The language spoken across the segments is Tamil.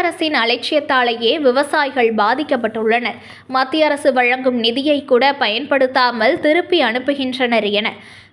அரசின் அலட்சியத்தாலேயே விவசாயிகள் பாதிக்கப்பட்டுள்ளனர். மத்திய அரசு வழங்கும் நிதியை கூட பயன்படுத்தாமல் திருப்பி அனுப்புகின்றனர் என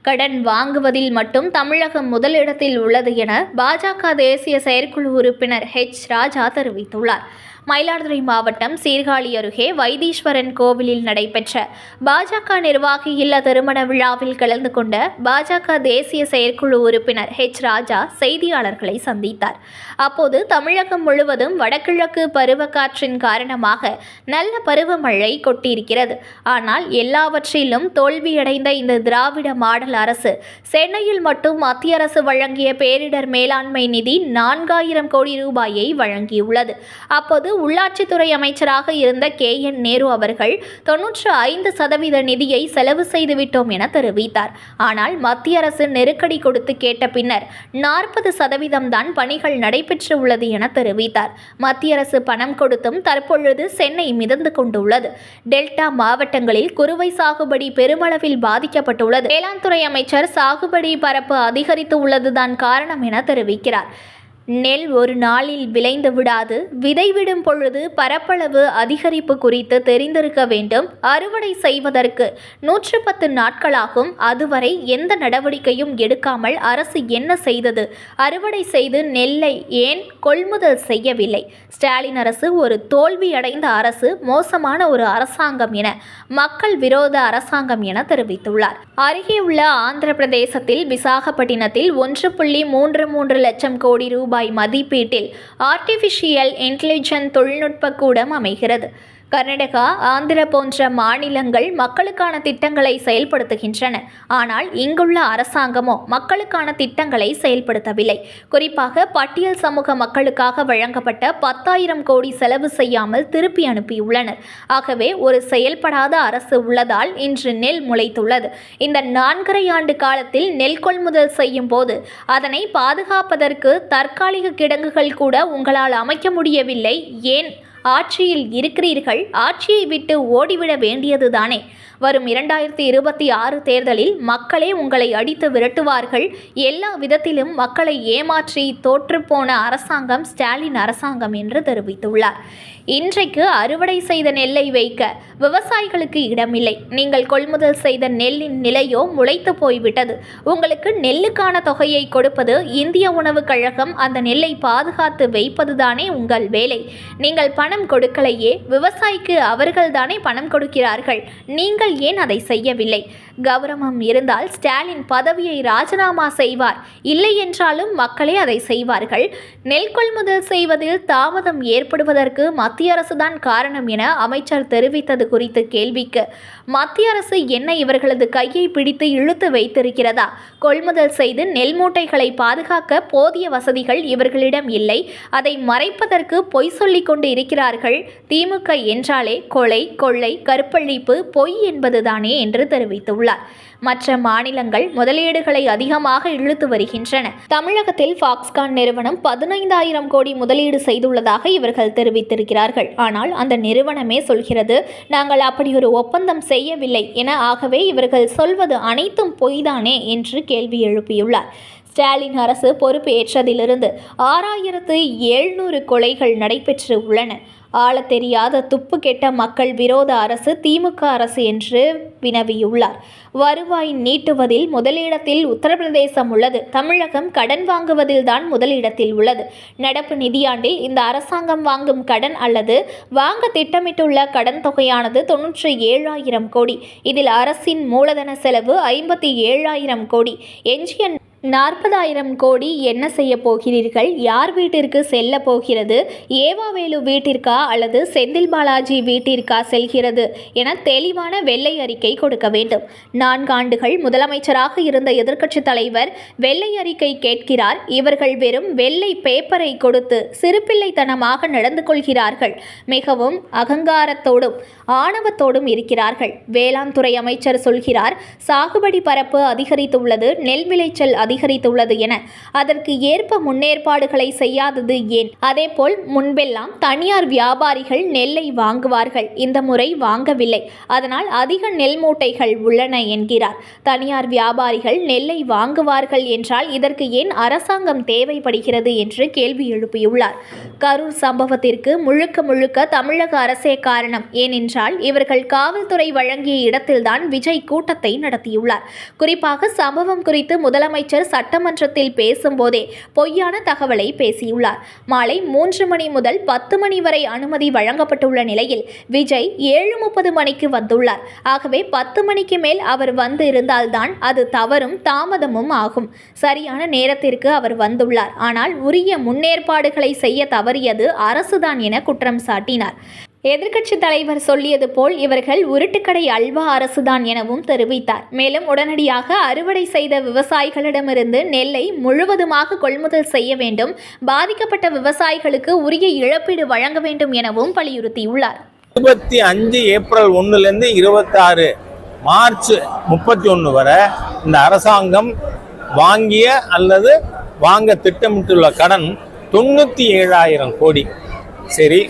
கடன் வாங்குவதில் மட்டும் தமிழகம் முதலிடத்தில் உள்ளது என பாஜக தேசிய செயற்குழு உறுப்பினர் ஹெச். ராஜா தெரிவித்துள்ளார். மயிலாடுதுறை மாவட்டம் சீர்காழி அருகே வைத்தீஸ்வரன் கோவிலில் நடைபெற்ற பாஜக நிர்வாகி இல்ல திருமண விழாவில் கலந்து கொண்ட பாஜக தேசிய செயற்குழு உறுப்பினர் ஹெச் ராஜா செய்தியாளர்களை சந்தித்தார். அப்போது தமிழகம் முழுவதும் வடகிழக்கு பருவக்காற்றின் காரணமாக நல்ல பருவமழை கொட்டியிருக்கிறது. ஆனால் எல்லாவற்றிலும் தோல்வியடைந்த இந்த திராவிட மாடல் அரசு சென்னையில் மட்டும் மத்திய அரசு வழங்கிய பேரிடர் மேலாண்மை நிதி நான்காயிரம் கோடி ரூபாயை வழங்கியுள்ளது. அப்போது உள்ளாட்சித்துறை அமைச்சராக இருந்த கே என் நேரு அவர்கள் தொன்னூற்று ஐந்து சதவீத நிதியை செலவு செய்துவிட்டோம் என தெரிவித்தார். ஆனால் மத்திய அரசு நெருக்கடி கொடுத்து கேட்ட பின்னர் நாற்பது சதவீதம் தான் பணிகள் நடைபெற்று உள்ளது என தெரிவித்தார். மத்திய அரசு பணம் கொடுத்தும் தற்பொழுது சென்னை மிதந்து கொண்டுள்ளது. டெல்டா மாவட்டங்களில் குறுவை சாகுபடி பெருமளவில் பாதிக்கப்பட்டுள்ளது. வேளாண் துறை அமைச்சர் சாகுபடி பரப்பு அதிகரித்து உள்ளதுதான் காரணம் என தெரிவிக்கிறார். நெல் ஒரு நாளில் விளைந்து விடாது. விதை விடும் பொழுது பரப்பளவு அதிகரிப்பு குறித்து தெரிந்திருக்க வேண்டும். அறுவடை செய்வதற்கு நூற்று பத்து நாட்களாகும். அதுவரை எந்த நடவடிக்கையும் எடுக்காமல் அரசு என்ன செய்தது? அறுவடை செய்து நெல்லை ஏன் கொள்முதல் செய்யவில்லை. ஸ்டாலின் அரசு ஒரு தோல்வியடைந்த அரசு மோசமான ஒரு அரசாங்கம் என மக்கள் விரோத அரசாங்கம் என தெரிவித்துள்ளார். அருகே உள்ள ஆந்திர பிரதேசத்தில் விசாகப்பட்டினத்தில் ஒன்று புள்ளி மூன்று மூன்று லட்சம் கோடி ரூபாய் மதிப்பீட்டில் ஆர்டிஃபிஷியல் இன்டெலிஜென்ட் தொழில்நுட்ப கூடம் அமைகிறது. கர்நாடகா ஆந்திர போன்ற மாநிலங்கள் மக்களுக்கான திட்டங்களை செயல்படுத்துகின்றன. ஆனால் இங்குள்ள அரசாங்கமோ மக்களுக்கான திட்டங்களை செயல்படுத்தவில்லை. குறிப்பாக பட்டியல் சமூக மக்களுக்காக வழங்கப்பட்ட பத்தாயிரம் கோடி செலவு செய்யாமல் திருப்பி அனுப்பியுள்ளனர். ஆகவே ஒரு செயல்படாத அரசு உள்ளதால் இன்று நெல் முளைத்துள்ளது. இந்த நான்கரை ஆண்டு காலத்தில் நெல் கொள்முதல் செய்யும் போது அதனை பாதுகாப்பதற்கு தற்காலிக கிடங்குகள் கூட உங்களால் அமைக்க முடியவில்லை. ஏன்? ஆட்சியில் இருக்கிறீர்கள் ஆட்சியை விட்டு ஓடிவிட வேண்டியதுதானே. வரும் இரண்டாயிரத்தி இருபத்தி ஆறு தேர்தலில் மக்களே உங்களை அடித்து விரட்டுவார்கள். எல்லா விதத்திலும் மக்களை ஏமாற்றி தோற்றுப்போன அரசாங்கம் ஸ்டாலின் அரசாங்கம் என்று தெரிவித்துள்ளார். இன்றைக்கு அறுவடை செய்த நெல்லை வைக்க விவசாயிகளுக்கு இடமில்லை. நீங்கள் கொள்முதல் செய்த நெல்லின் நிலையோ முளைத்து போய்விட்டது. உங்களுக்கு நெல்லுக்கான தொகையை கொடுப்பது இந்திய உணவுக் கழகம் அந்த நெல்லை பாதுகாத்து வைப்பதுதானே உங்கள் வேலை. நீங்கள் பணம் கொடுக்கலையே விவசாயிக்கு அவர்கள்தானே பணம் கொடுக்கிறார்கள். நீங்கள் ஏன் அதை செய்யவில்லை? கௌரவம் இருந்தால் ஸ்டாலின் பதவியை ராஜினாமா செய்வார். இல்லை என்றாலும் மக்களே அதை செய்வார்கள். நெல் கொள்முதல் செய்வதில் தாமதம் ஏற்படுவதற்கு மத்திய மத்திய அரசுதான் காரணம் என அமைச்சர் தெரிவித்தது குறித்த கேள்விக்கு மத்திய அரசு என்ன இவர்களது கையை பிடித்து இழுத்து வைத்திருக்கிறதா? கொள்முதல் செய்து நெல் மூட்டைகளை பாதுகாக்க போதிய வசதிகள் இவர்களிடம் இல்லை. அதை மறைப்பதற்கு பொய் சொல்லிக் கொண்டு இருக்கிறார்கள். திமுக என்றாலே கொலை கொள்ளை கற்பழிப்பு பொய் என்பதுதானே என்று தெரிவித்துள்ளார். மற்ற மாநிலங்கள் முதலீடுகளை அதிகமாக இழுத்து வருகின்றன. தமிழகத்தில் ஃபாக்ஸ்கான் நிறுவனம் பதினைந்தாயிரம் கோடி முதலீடு செய்துள்ளதாக இவர்கள் தெரிவித்திருக்கிறார்கள். ஆனால் அந்த நிறுவனமே சொல்கிறது நாங்கள் அப்படி ஒரு ஒப்பந்தம் செய்யவில்லை என ஆகவே இவர்கள் சொல்வது அனைத்தும் பொய்தானே என்று கேள்வி எழுப்பியுள்ளார். ஸ்டாலின் அரசு பொறுப்பேற்றதிலிருந்து ஆறாயிரத்து எழுநூறு கொலைகள் நடைபெற்று உள்ளன. ஆள தெரியாத துப்பு கெட்ட மக்கள் விரோத அரசு திமுக அரசு என்று வினவியுள்ளார். வருவாய் நீட்டுவதில் முதலிடத்தில் உத்தரப்பிரதேசம் உள்ளது. தமிழகம் கடன் வாங்குவதில் தான் முதலிடத்தில் உள்ளது. நடப்பு நிதியாண்டில் இந்த அரசாங்கம் வாங்கும் கடன் அல்லது வாங்க திட்டமிட்டுள்ள கடன் தொகையானது தொன்னூற்றி ஏழாயிரம் கோடி. இதில் அரசின் மூலதன செலவு ஐம்பத்தி ஏழாயிரம் கோடி. எஞ்சிய நாற்பதாயிரம் கோடி என்ன செய்ய போகிறீர்கள்? யார் வீட்டிற்கு செல்ல போகிறது? ஏவாவேலு வீட்டிற்கா அல்லது செந்தில் பாலாஜி வீட்டிற்கா செல்கிறது என தெளிவான வெள்ளை அறிக்கை கொடுக்க வேண்டும். நான்கு ஆண்டுகள் முதலமைச்சராக இருந்த எதிர்க்கட்சித் தலைவர் வெள்ளை அறிக்கை கேட்கிறார். இவர்கள் வெறும் வெள்ளை பேப்பரை கொடுத்து சிறுபிள்ளைத்தனமாக நடந்து கொள்கிறார்கள். மிகவும் அகங்காரத்தோடும் ஆணவத்தோடும் இருக்கிறார்கள். வேளாண் துறை அமைச்சர் சொல்கிறார் சாகுபடி பரப்பு அதிகரித்துள்ளது நெல் விளைச்சல் அதிகரித்துள்ளது என. அதற்கு ஏற்ப முன்னேற்பாடுகளை செய்யாதது ஏன்? அதேபோல் முன்பெல்லாம் தனியார் வியாபாரிகள் நெல்லை வாங்குவார்கள். இந்த முறை வாங்கவில்லை. அதனால் அதிக நெல் மூட்டைகள் உள்ளன என்கிறார். தனியார் வியாபாரிகள் நெல்லை வாங்குவார்கள் என்றால் இதற்கு ஏன் அரசாங்கம் தேவைப்படுகிறது? என்று கேள்வி எழுப்பியுள்ளார். கரூர் சம்பவத்திற்கு முழுக்க முழுக்க தமிழக அரசே காரணம். ஏனென்றால் என்றால் இவர்கள் காவல்துறை வழங்கிய இடத்தில்தான் விஜய் கூட்டத்தை நடத்தியுள்ளார். குறிப்பாக சம்பவம் குறித்து முதலமைச்சர் சட்டமன்றத்தில் பேசும்போதே பொய்யான தகவலை பேசியுள்ளார். மாலை மூன்று மணி முதல் பத்து மணி வரை அனுமதி வழங்கப்பட்டுள்ள நிலையில் விஜய் ஏழு முப்பது மணிக்கு வந்துள்ளார். ஆகவே பத்து மணிக்கு மேல் அவர் வந்து இருந்தால்தான் அது தவறும் தாமதமும் ஆகும். சரியான நேரத்திற்கு அவர் வந்துள்ளார். ஆனால் உரிய முன்னேற்பாடுகளை செய்ய தவறியது அரசுதான் என குற்றம் சாட்டினார். எதிர்க்கட்சி தலைவர் சொல்லியது போல் இவர்கள் உருட்டுக்கடை அல்வா அரசுதான் எனவும் தெரிவித்தார். மேலும் உடனடியாக அறுவடை செய்த விவசாயிகளிடமிருந்து நெல்லை முழுவதுமாக கொள்முதல் செய்ய வேண்டும். பாதிக்கப்பட்ட விவசாயிகளுக்கு உரிய இழப்பீடு வழங்க வேண்டும் எனவும் வலியுறுத்தியுள்ளார். இருபத்தி அஞ்சு ஏப்ரல் ஒன்றுலேருந்து இருபத்தாறு மார்ச் முப்பத்தி ஒன்று வரை இந்த அரசாங்கம் வாங்கிய அல்லது வாங்க திட்டமிட்டுள்ள கடன் தொண்ணூற்றி ஏழாயிரம் கோடி. சரி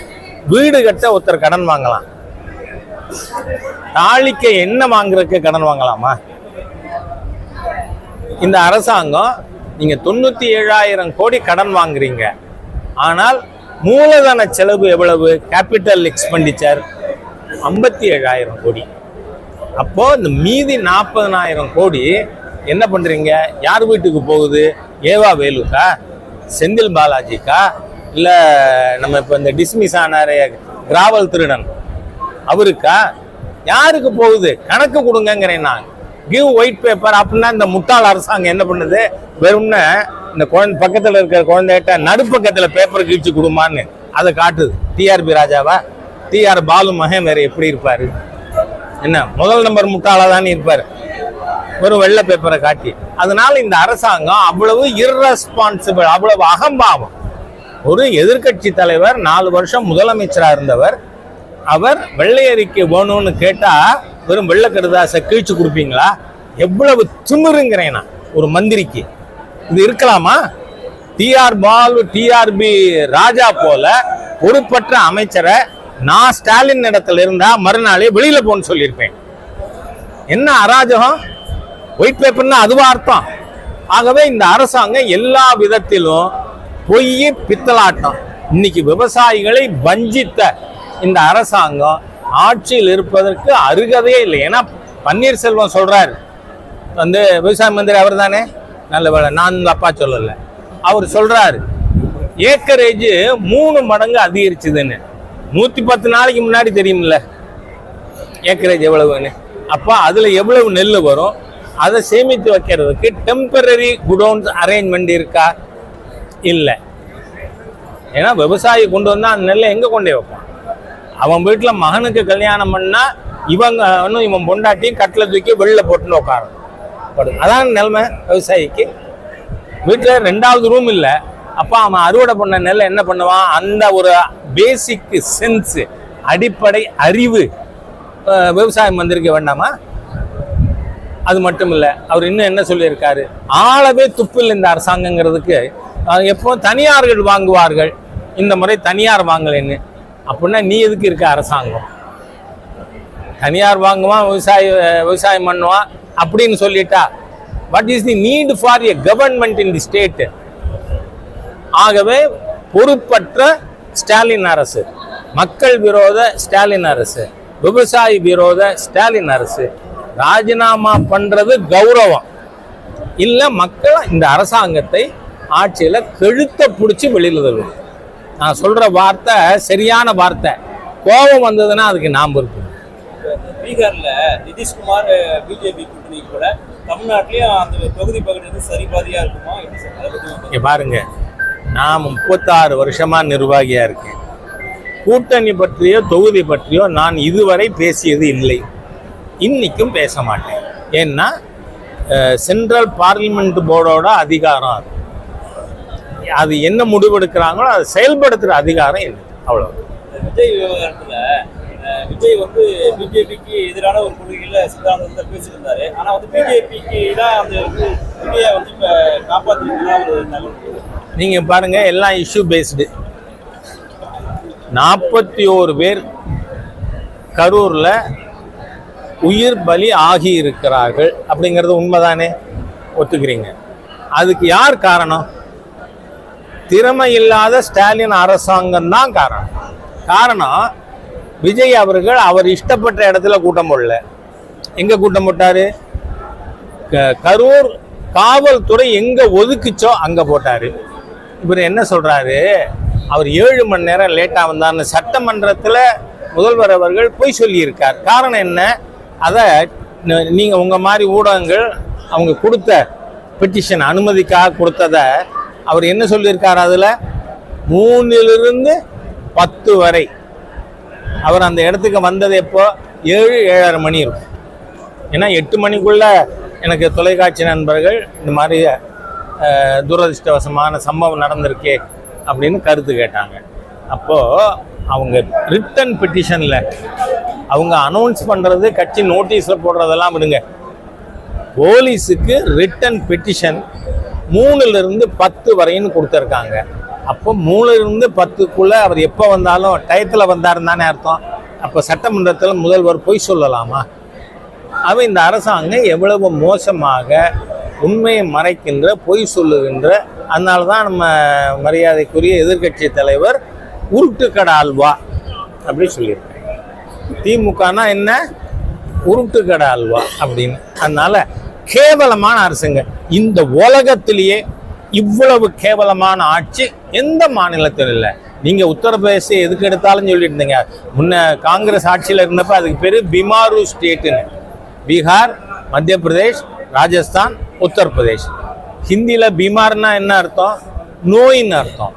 வீடு கட்ட ஒருத்தர் கடன் வாங்கலாம். நாளைக்கு என்ன வாங்குறதுக்கு கடன் வாங்கலாமா? இந்த அரசாங்கம் நீங்க தொண்ணூத்தி ஏழாயிரம் கோடி கடன் வாங்குறீங்க. ஆனால் மூலதன செலவு எவ்வளவு? கேபிட்டல் எக்ஸ்பெண்டிச்சர் ஐம்பத்தி ஏழாயிரம் கோடி. அப்போ இந்த மீதி நாற்பதனாயிரம் கோடி என்ன பண்றீங்க? யார் வீட்டுக்கு போகுது? ஏவா வேலுக்கா? செந்தில் பாலாஜிக்கா? இல்லை நம்ம இப்போ இந்த டிஸ்மிஸ் ஆனார் கிராவல் திருடன். அவருக்கா? யாருக்கு போகுது? கணக்கு கொடுங்கங்கிறேன் நான். கிவ் ஒயிட் பேப்பர் அப்படின்னா இந்த முட்டாள் அரசாங்கம் என்ன பண்ணுது? வெறும்னு இந்த குழந்தை பக்கத்தில் இருக்கிற குழந்தைகிட்ட நடுப்பக்கத்தில் பேப்பர் கிழிச்சு கொடுமான்னு அதை காட்டுது. டிஆர்பி ராஜாவா? டிஆர் பாலு மகன் வேற எப்படி இருப்பார்? என்ன முதல் நம்பர் முட்டாளாக தானே இருப்பார்? ஒரு வெள்ளை பேப்பரை காட்டி. அதனால இந்த அரசாங்கம் அவ்வளவு இர்ரெஸ்பான்சிபிள் அவ்வளவு அகம்பாவம். ஒரு எதிர்க்கட்சி தலைவர் நாலு வருஷம் முதலமைச்சராக இருந்தவர் அவர் வெள்ளை அறிக்கை வேணும்னு கேட்டால் வெறும் வெள்ளக்கருதாசை கடுதாசை கிழிச்சு கொடுப்பீங்களா? எவ்வளவு திமிருங்கிறேன் நான் ஒரு மந்திரிக்கு. இது இருக்கலாமா? டிஆர் பாலு டிஆர்பி ராஜா போல பொறுப்பற்ற அமைச்சரை நான் ஸ்டாலின் இடத்துல இருந்தா மறுநாளே வெளியில போன்னு சொல்லியிருப்பேன். என்ன அராஜகம்? ஒயிட் பேப்பர்னா அதுவா அர்த்தம். ஆகவே இந்த அரசாங்கம் எல்லா விதத்திலும் பொய் பித்தலாட்டம். இன்னைக்கு விவசாயிகளை வஞ்சித்த இந்த அரசாங்கம் ஆட்சியில் இருப்பதற்கு அருகதையே இல்லை. ஏன்னா பன்னீர்செல்வம் சொல்றாரு. வந்து விவசாய மந்திரி அவர் தானே நல்ல வேலை நான் உங்க அப்பா சொல்லலை. அவர் சொல்றாரு ஏக்கரேஜ் மூணு மடங்கு அதிகரிச்சுதுன்னு. நூற்றி பத்து நாளைக்கு முன்னாடி தெரியும்ல ஏக்கரேஜ் எவ்வளவுன்னு. அப்போ அதில் எவ்வளவு நெல் வரும்? அதை சேமித்து வைக்கிறதுக்கு டெம்பரரி குடோன்ஸ் அரேஞ்ச்மெண்ட் இருக்கா? இல்லை. ஏன்னா விவசாயி கொண்டு வந்தா அந்த நெல்லை எங்க கொண்டே வைப்பான்? அவன் வீட்டில் மகனுக்கு கல்யாணம் பண்ணா இவங்க இன்னும் இவன் பொண்டாட்டியும் கட்டில தூக்கி வெளில போட்டுன்னு உட்காரு அதான் நிலைமை விவசாயிக்கு. வீட்டில் ரெண்டாவது ரூம் இல்லை. அப்போ அவன் அறுவடை பண்ண நெல்லை என்ன பண்ணுவான்? அந்த ஒரு பேசிக் சென்ஸ் அடிப்படை அறிவு விவசாயம் வந்திருக்க வேண்டாமா? அது மட்டும் இல்லை அவர் இன்னும் என்ன சொல்லியிருக்காரு? ஆளவே துப்பில் இந்த அரசாங்கங்கிறதுக்கு எப்போ தனியார்கள் வாங்குவார்கள். இந்த முறை தனியார் வாங்கலைன்னு. அப்படின்னா நீ எதுக்கு இருக்க அரசாங்கம்? தனியார் வாங்குவான் விவசாய விவசாயம் பண்ணுவான் அப்படின்னு சொல்லிட்டா what is the need for a government in the state ஆகவே பொறுப்பற்ற ஸ்டாலின் அரசு மக்கள் விரோத ஸ்டாலின் அரசு விவசாயி விரோத ஸ்டாலின் அரசு ராஜினாமா பண்றது கௌரவம். இல்லை மக்கள் இந்த அரசாங்கத்தை ஆட்சியில கழுத்த பிடிச்சி வெளியில தள்ளும் நான் சொல்ற வார்த்தை சரியான வார்த்தை. கோபம் வந்ததுன்னா அதுக்கு நாம் பொறுப்பு. பீகார்ல நிதிஷ்குமார் பிஜேபி கூட்டணி கூட தமிழ்நாட்டிலயும் அந்த தொகுதி பகிர்ந்து இருக்குமா? சார்? பத்தி வந்து இங்க பாருங்க. நான் முப்பத்தாறு வருஷமா நிர்வாகியா இருக்கேன். கூட்டணி பற்றியோ தொகுதி பற்றியோ நான் இதுவரை பேசியது இல்லை. இன்னைக்கும் பேச மாட்டேன். ஏன்னா சென்ட்ரல் பார்லிமெண்ட் போர்டோட அதிகாரம் அது. அது என்ன முடிவெடுக்கிறாங்களோ அதை செயல்படுத்துகிற அதிகாரம் இல்லை அவ்வளோ விஜய் விவகாரத்துல விஜய் வந்து பிஜேபிக்கு எதிரான ஒரு கொள்கையில சித்தாந்தத்தை பேசியிருந்தாரு. ஆனா வந்து பிஜேபிக்கு தான் அந்த வந்து விஜயை வந்து இப்ப காப்பாத்திருக்கிறதா ஒரு தகவல் நீங்க பாருங்க எல்லாம் இஷ்யூ பேஸ்டு நாற்பத்தி ஓரு பேர் கரூர்ல உயிர் பலி ஆகி இருக்கிறார்கள் அப்படிங்கிறது உண்மைதானே? ஒத்துக்கிறீங்க. அதுக்கு யார் காரணம்? திறமை இல்லாத ஸ்டாலின் அரசாங்கம் தான் காரணம். காரணம் விஜய் அவர்கள் அவர் இஷ்டப்பட்ட இடத்துல கூட்டம் போடல. எங்கே கூட்டம் போட்டார்? க- கரூர் காவல்துறை எங்கே ஒதுக்குச்சோ அங்கே போட்டார். இவர் என்ன சொல்கிறாரு அவர் ஏழு மணி நேரம் லேட்டாக வந்தார்னு சட்டமன்றத்தில் முதல்வர் அவர்கள் பொய் சொல்லியிருக்கார். காரணம் என்ன? அதை நீங்கள் உங்கள் மாதிரி ஊடகங்கள் அவங்க கொடுத்த பெட்டிஷன் அனுமதிக்காக கொடுத்ததை அவர் என்ன சொல்லியிருக்கார் அதில்? மூணிலிருந்து பத்து வரை. அவர் அந்த இடத்துக்கு வந்தது எப்போ? ஏழு ஏழரை மணி இருக்கும். ஏன்னா எட்டு மணிக்குள்ளே எனக்கு தொலைக்காட்சி நண்பர்கள் இந்த மாதிரி துரதிருஷ்டவசமான துரதிர்ஷ்டவசமான சம்பவம் நடந்திருக்கே அப்படின்னு கருத்து கேட்டாங்க. அப்போது அவங்க ரிட்டன் பெட்டிஷனில் அவங்க அனௌன்ஸ் பண்ணுறது கட்சி நோட்டீஸில் போடுறதெல்லாம் விடுங்க. போலீஸுக்கு ரிட்டன் பெட்டிஷன் மூணுலேருந்து பத்து வரைன்னு கொடுத்துருக்காங்க. அப்போ மூணுலேருந்து பத்துக்குள்ளே அவர் எப்போ வந்தாலும் டயத்தில் வந்தாருன்னு தானே அர்த்தம். அப்போ சட்டமன்றத்தில் முதல்வர் பொய் சொல்லலாமா? அவன் இந்த அரசாங்கம் எவ்வளவு மோசமாக உண்மையை மறைக்கின்ற பொய் சொல்லுகின்ற அதனால தான் நம்ம மரியாதைக்குரிய எதிர்க்கட்சி தலைவர் உருட்டுக்கடை அல்வா அப்படி சொல்லியிருக்கேன் திமுகனா என்ன? உருட்டுக்கடை அல்வா அப்படின்னு. அதனால் கேவலமான அரசுங்க. இந்த உலகத்திலேயே இவ்வளவு கேவலமான ஆட்சி எந்த மாநிலத்திலும் இல்லை. நீங்கள் உத்தரப்பிரதேச எதுக்கு எடுத்தாலும் சொல்லிட்டு இருந்தீங்க முன்ன காங்கிரஸ் ஆட்சியில் இருந்தப்ப அதுக்கு பேர் பிமாரு ஸ்டேட்டுன்னு. பீகார் மத்திய பிரதேஷ் ராஜஸ்தான் உத்தரப்பிரதேஷ். ஹிந்தியில் பீமார்னா என்ன அர்த்தம்? நோயின்னு அர்த்தம்.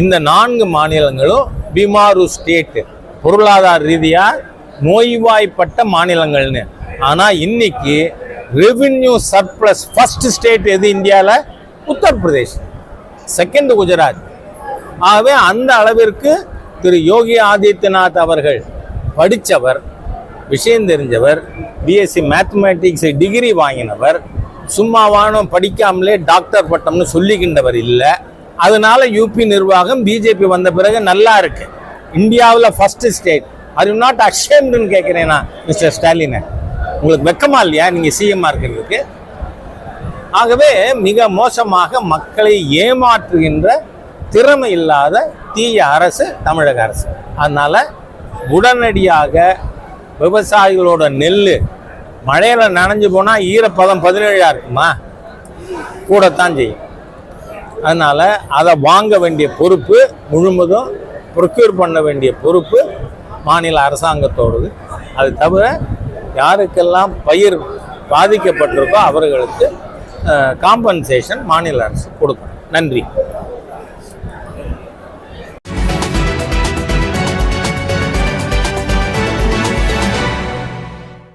இந்த நான்கு மாநிலங்களும் பீமாரு ஸ்டேட்டு. பொருளாதார ரீதியாக நோய்வாய்ப்பட்ட மாநிலங்கள்னு. ஆனால் இன்னைக்கு ரெவின்யூ சர்ப்ளஸ் ஃபர்ஸ்ட் ஸ்டேட் எது? இந்தியாவில் உத்தரப்பிரதேஷ். செகண்ட் குஜராத். ஆகவே அந்த அளவிற்கு திரு யோகி ஆதித்யநாத் அவர்கள் படித்தவர் விஷயம் தெரிஞ்சவர் பிஎஸ்சி மேத்தமேட்டிக்ஸ் டிகிரி வாங்கினவர் சும்மாவானும் படிக்காமலே டாக்டர் பட்டம்னு சொல்லிக்கின்றவர் இல்லை. அதனால யூபி நிர்வாகம் பிஜேபி வந்த பிறகு நல்லா இருக்கு. இந்தியாவில் first state are you not அஷேம்டுன்னு கேட்குறேன் நான் மிஸ்டர் ஸ்டாலினை உங்களுக்கு வெக்கமா இல்லையா? நீங்கள் சிஎம்மாக இருக்கிறதுக்கு. ஆகவே மிக மோசமாக மக்களை ஏமாற்றுகின்ற திறமை இல்லாத தீய அரசு தமிழக அரசு. அதனால உடனடியாக விவசாயிகளோட நெல் மழையில நனைஞ்சு போனால் ஈரப்பதம் பதினேழாக இருக்குமா? கூடத்தான் செய்யும். அதனால அதை வாங்க வேண்டிய பொறுப்பு முழுவதும் ப்ரொக்யூர் பண்ண வேண்டிய பொறுப்பு மாநில அரசாங்கத்தோடது. அது தவிர யாருக்கெல்லாம் பயிர் பாதிக்கப்பட்டிருக்கோ அவர்களுக்கு காம்பன்சேஷன் மாநில அரசு கொடுக்கும். நன்றி.